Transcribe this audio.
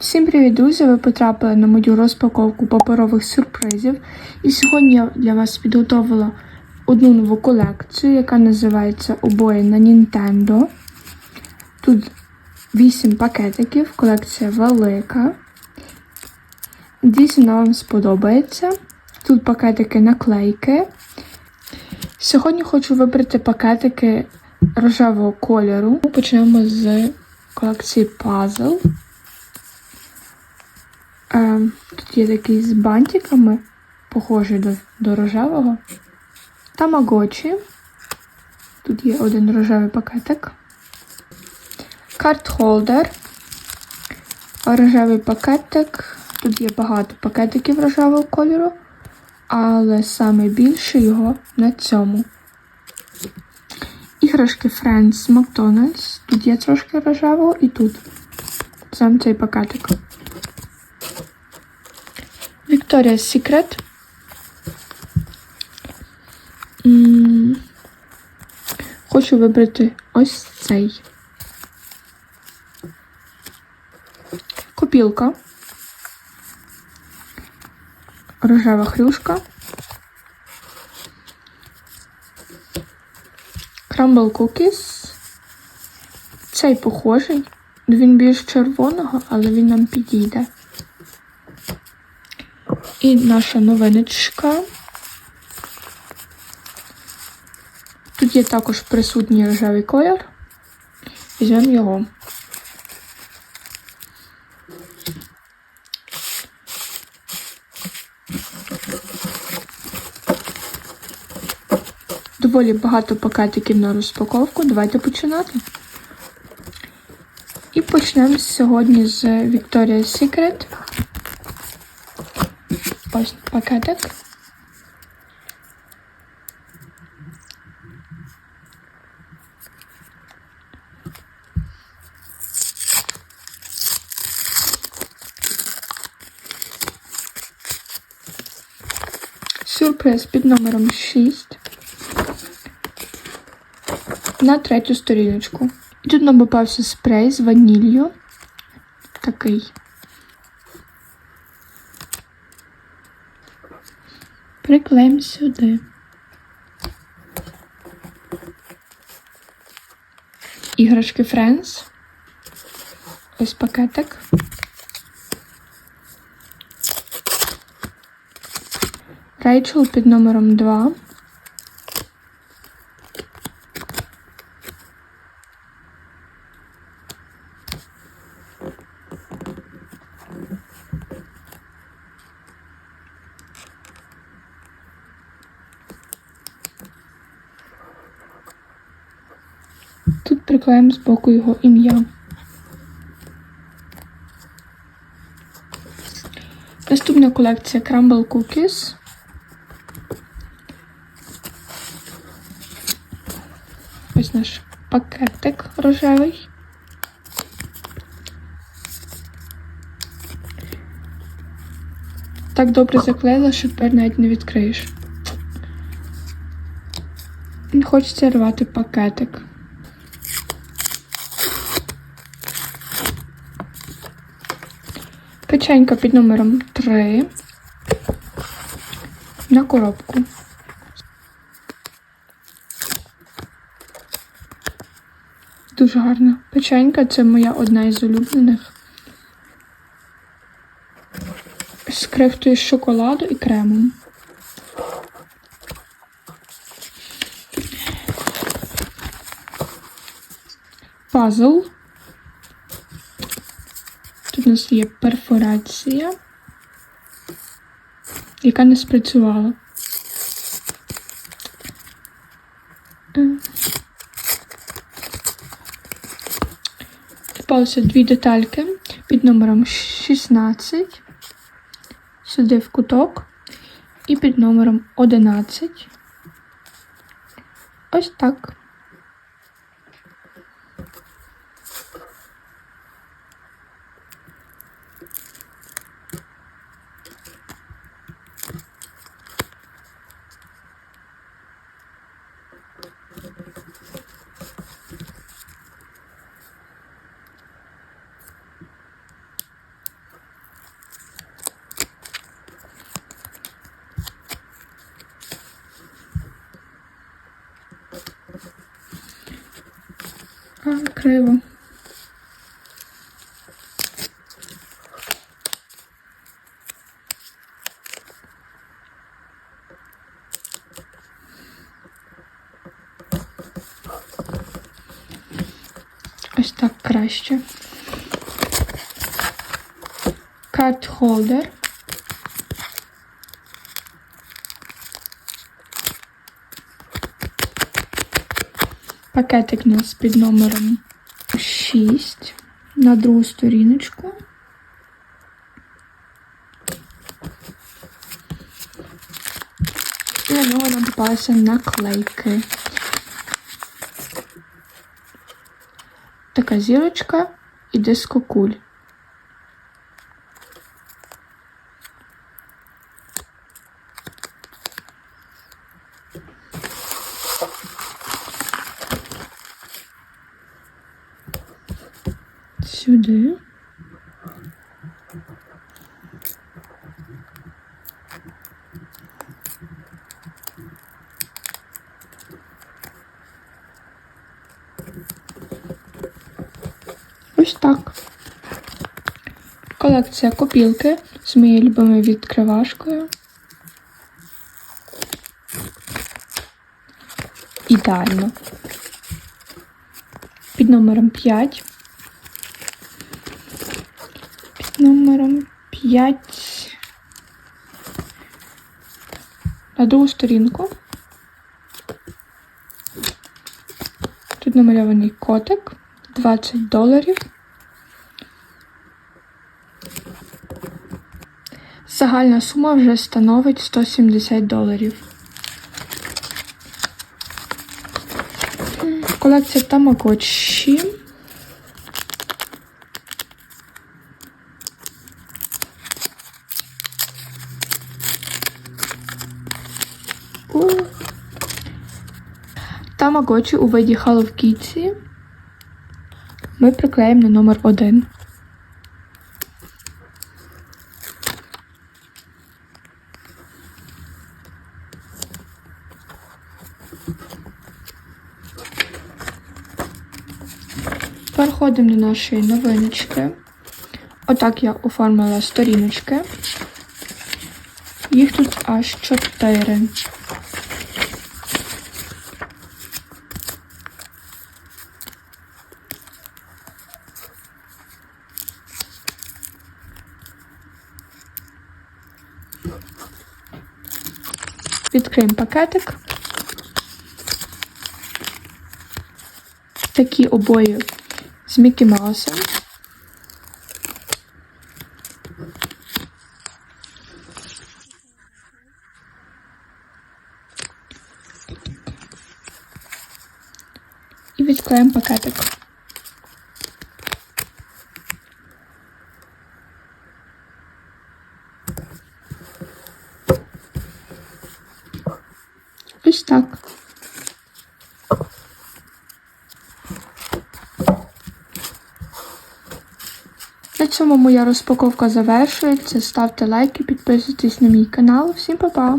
Всім привіт, друзі! Ви потрапили на мою розпаковку паперових сюрпризів. І сьогодні я для вас підготовила одну нову колекцію, яка називається Обої на Nintendo. Тут 8 пакетиків, колекція велика. Надіюсь, вона вам сподобається. Тут пакетики наклейки. Сьогодні хочу вибрати пакетики рожевого кольору. Почнемо з колекції Puzzle. Е, тут є такий з бантиками, похожий до, до рожевого. Тамагочі. Тут є один рожевий пакетик. Карт-холдер. Рожевий пакетик. Тут є багато пакетиків рожевого кольору, але саме більше його на цьому. Іграшки Friends McDonald's. Тут є трошки рожевого і тут. Сам цей пакетик. Secret. М, Хочу вибрати ось цей. Копілка. Рожева хрюшка. Crumble Cookies. Цей похожий. Він більш червоного, але він нам підійде. І наша новиночка. Тут є також присутній рожевий колір. Візьмемо його. Доволі багато пакетиків на розпаковку. Давайте починати. І почнемо сьогодні з Victoria's Secret. Пакетик. Сюрприз під номером 6 на третю сторіночку. Тут нам попався спрей з ваніллю. Такий. Приклеїмо сюди. Іграшки Friends. Ось пакетик. Рейчел під номером 2. Тут приклеїмо з боку його ім'я. Наступна колекція Crumble Cookies. Ось наш пакетик рожевий. Так добре заклеїла, що тепер навіть не відкриєш. Хочеться рвати пакетик. Печенька під номером 3 на коробку. Дуже гарна печенька, це моя одна із улюблених. З крихтою з шоколаду і кремом. Пазл. Нас є перфорація, яка не спрацювала. Е. Дві детальки під номером 16, сюди в куток, і під номером 11. Ось так. А, криво. Ось так краще. Card holder. Пакетик у нас під номером 6 на другу сторіночку. І на нього нам попалися наклейки. Така зірочка і дискокуль. Сюди. Ось так. Колекція копілки з моєю любимою відкривашкою. Ідеально. Під номером 5. Під номером 5. На другу сторінку. Тут намальований котик. 20 доларів. Загальна сума вже становить 170 доларів. Колекція Тамагочі. Тамагочі у виді Kitty ми приклеїмо на номер 1. Переходимо до нашої новиночки. Отак я оформила сторіночки. Їх тут аж 4. Відкриємо пакетик. Такі обої з Мікі Маусом. І відклеїмо пакетик. Ось так. На цьому моя розпаковка завершується. Ставте лайки, підписуйтесь на мій канал. Всім па-па!